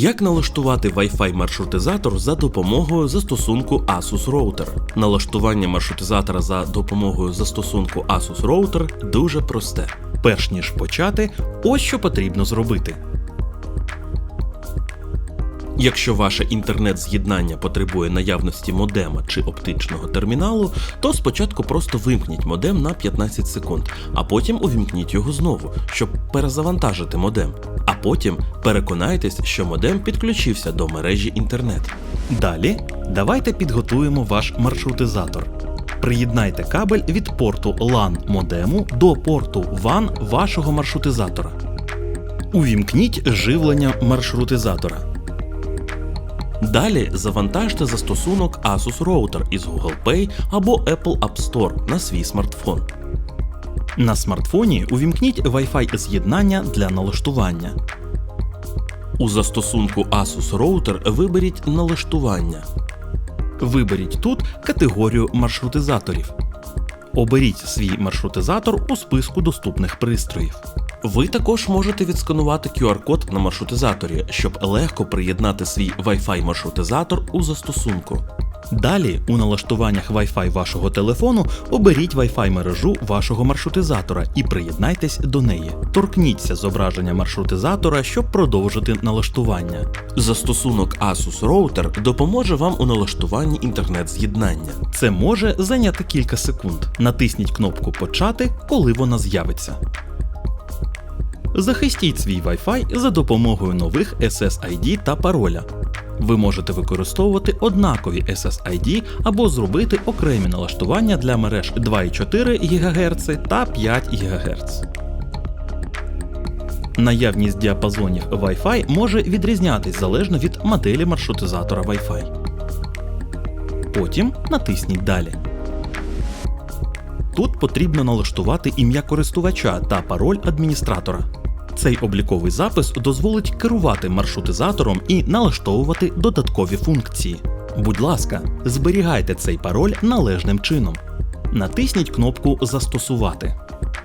Як налаштувати Wi-Fi маршрутизатор за допомогою застосунку Asus Router? Налаштування маршрутизатора за допомогою застосунку Asus Router дуже просте. Перш ніж почати, ось що потрібно зробити. Якщо ваше інтернет-з'єднання потребує наявності модема чи оптичного терміналу, то спочатку просто вимкніть модем на 15 секунд, а потім увімкніть його знову, щоб перезавантажити модем. Потім переконайтесь, що модем підключився до мережі інтернет. Далі давайте підготуємо ваш маршрутизатор. Приєднайте кабель від порту LAN модему до порту WAN вашого маршрутизатора. Увімкніть живлення маршрутизатора. Далі завантажте застосунок Asus Router із Google Play або Apple App Store на свій смартфон. На смартфоні увімкніть Wi-Fi з'єднання для налаштування. У застосунку Asus Router виберіть налаштування. Виберіть тут категорію маршрутизаторів. Оберіть свій маршрутизатор у списку доступних пристроїв. Ви також можете відсканувати QR-код на маршрутизаторі, щоб легко приєднати свій Wi-Fi маршрутизатор у застосунку. Далі у налаштуваннях Wi-Fi вашого телефону оберіть Wi-Fi мережу вашого маршрутизатора і приєднайтесь до неї. Торкніться зображення маршрутизатора, щоб продовжити налаштування. Застосунок Asus Router допоможе вам у налаштуванні інтернет-з'єднання. Це може зайняти кілька секунд. Натисніть кнопку Почати, коли вона з'явиться. Захистіть свій Wi-Fi за допомогою нових SSID та пароля. Ви можете використовувати однакові SSID або зробити окремі налаштування для мереж 2,4 ГГц та 5 ГГц. Наявність діапазонів Wi-Fi може відрізнятись залежно від моделі маршрутизатора Wi-Fi. Потім натисніть Далі. Тут потрібно налаштувати ім'я користувача та пароль адміністратора. Цей обліковий запис дозволить керувати маршрутизатором і налаштовувати додаткові функції. Будь ласка, зберігайте цей пароль належним чином. Натисніть кнопку Застосувати.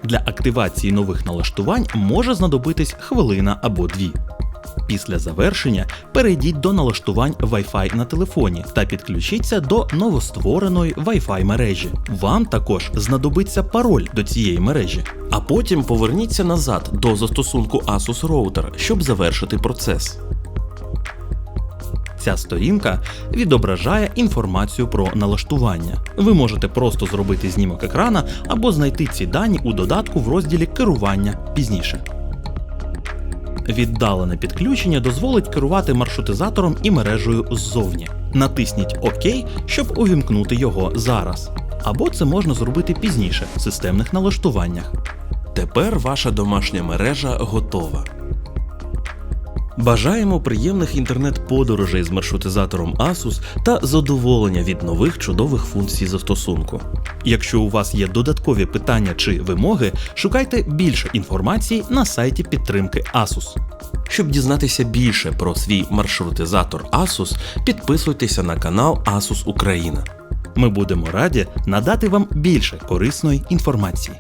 Для активації нових налаштувань може знадобитись хвилина або дві. Після завершення перейдіть до налаштувань Wi-Fi на телефоні та підключіться до новоствореної Wi-Fi мережі. Вам також знадобиться пароль до цієї мережі. А потім поверніться назад до застосунку Asus Router, щоб завершити процес. Ця сторінка відображає інформацію про налаштування. Ви можете просто зробити знімок екрана або знайти ці дані у додатку в розділі керування пізніше. Віддалене підключення дозволить керувати маршрутизатором і мережею ззовні. Натисніть ОК, щоб увімкнути його зараз. Або це можна зробити пізніше в системних налаштуваннях. Тепер ваша домашня мережа готова. Бажаємо приємних інтернет-подорожей з маршрутизатором Asus та задоволення від нових чудових функцій застосунку. Якщо у вас є додаткові питання чи вимоги, шукайте більше інформації на сайті підтримки Asus. Щоб дізнатися більше про свій маршрутизатор Asus, підписуйтеся на канал Asus Україна. Ми будемо раді надати вам більше корисної інформації.